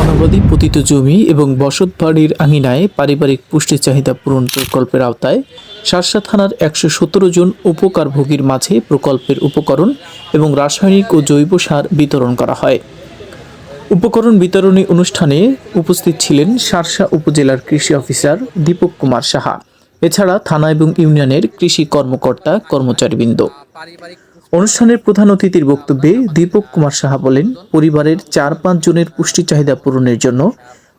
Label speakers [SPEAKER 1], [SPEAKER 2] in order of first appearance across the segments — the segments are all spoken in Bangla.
[SPEAKER 1] অনাবাদী পতিত জমি এবং বসত বাড়ির আঙিনায় পারিবারিক পুষ্টি চাহিদা পূরণ প্রকল্পের আওতায় শার্শা থানার একশো সতেরো জন উপকারভোগীর মাঝে প্রকল্পের উপকরণ এবং রাসায়নিক ও জৈব সার বিতরণ করা হয়। উপকরণ বিতরণী অনুষ্ঠানে উপস্থিত ছিলেন শার্শা উপজেলার কৃষি অফিসার দীপক কুমার সাহা। এছাড়া থানা এবং ইউনিয়নের কৃষি কর্মকর্তা, কর্মচারীবৃন্দ। অনুষ্ঠানের প্রধান অতিথির বক্তব্যে দীপক কুমার সাহা বলেন, পরিবারের চার পাঁচ জনের পুষ্টি চাহিদা পূরণের জন্য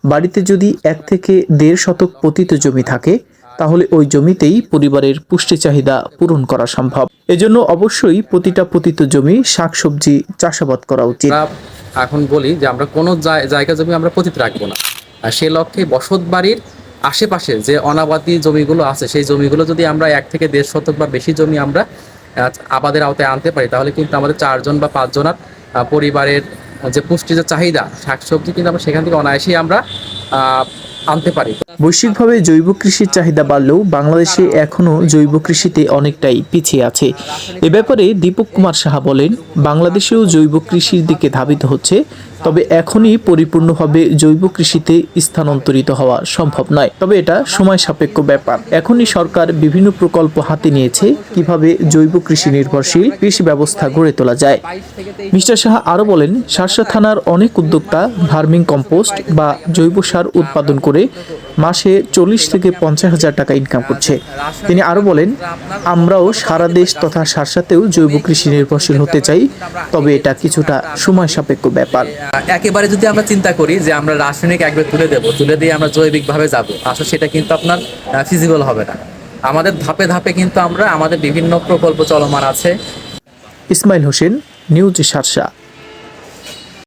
[SPEAKER 1] বাড়িতে যদি এক থেকে দেড় শতক পতিত জমি থাকে, তাহলে ওই জমিতেই পরিবারের পুষ্টি চাহিদা পূরণ করা সম্ভব। এজন্য অবশ্যই প্রতিটা পতিত জমি শাকসবজি চাষাবাদ করা উচিত।
[SPEAKER 2] এখন বলি যে আমরা কোনো জায়- জায়গা জমি আমরা পতিত রাখব না। আর সে লক্ষ্যে বসত বাড়ির আশেপাশে যে অনাবাদি জমিগুলো আছে, সেই জমিগুলো যদি আমরা এক থেকে দেড় শতক বা বেশি জমি আমরা আবাদের আওতায় আনতে পারি, তাহলে কিন্তু আমাদের চারজন বা পাঁচজনার পরিবারের যে পুষ্টির যে চাহিদা, শাকসবজি কিন্তু আমরা সেখান থেকে অনায়াসেই আমরা আনতে পারি।
[SPEAKER 1] বৈশ্বিকভাবে জৈব কৃষির চাহিদা বাড়লেও বাংলাদেশে এখনও জৈব কৃষিতে অনেকটাই পিছিয়ে আছে। এ ব্যাপারে দীপক কুমার সাহা বলেন, বাংলাদেশেও জৈব কৃষির দিকে ধাবিত হচ্ছে তবে এখনই পরিপূর্ণভাবে জৈব কৃষিতে স্থানান্তরিত হওয়া সম্ভব নয়। তবে এটা সময় সাপেক্ষ ব্যাপার। এখনই সরকার বিভিন্ন প্রকল্প হাতে নিয়েছে কীভাবে জৈব কৃষি নির্ভরশীল কৃষি ব্যবস্থা গড়ে তোলা যায়। মিস্টার সাহা আরও বলেন, শার্শা থানার অনেক উদ্যোক্তা ভার্মিং কম্পোস্ট বা জৈব সার উৎপাদন করে মাসে চল্লিশ থেকে পঞ্চাশ হাজার টাকা ইনকাম করছে। তিনি আরও বলেন আমরাও সারা দেশ তথা শার্শাতেও জৈব কৃষি নির্ভরশীল হতে চাই তবে এটা কিছুটা সময় সাপেক্ষ ব্যাপার।
[SPEAKER 2] একেবারে যদি আমরা চিন্তা করি যে আমরা রাসায়নিক একবার তুলে দেবো তুলে দিয়ে আমরা জৈবিকভাবে যাব আসলে সেটা কিন্তু আপনার ফিজিবল হবে না। আমাদের ধাপে ধাপে কিন্তু আমরা আমাদের বিভিন্ন প্রকল্প চলমান আছে।
[SPEAKER 1] ইসমাইল হোসেন নিউজ শার্শা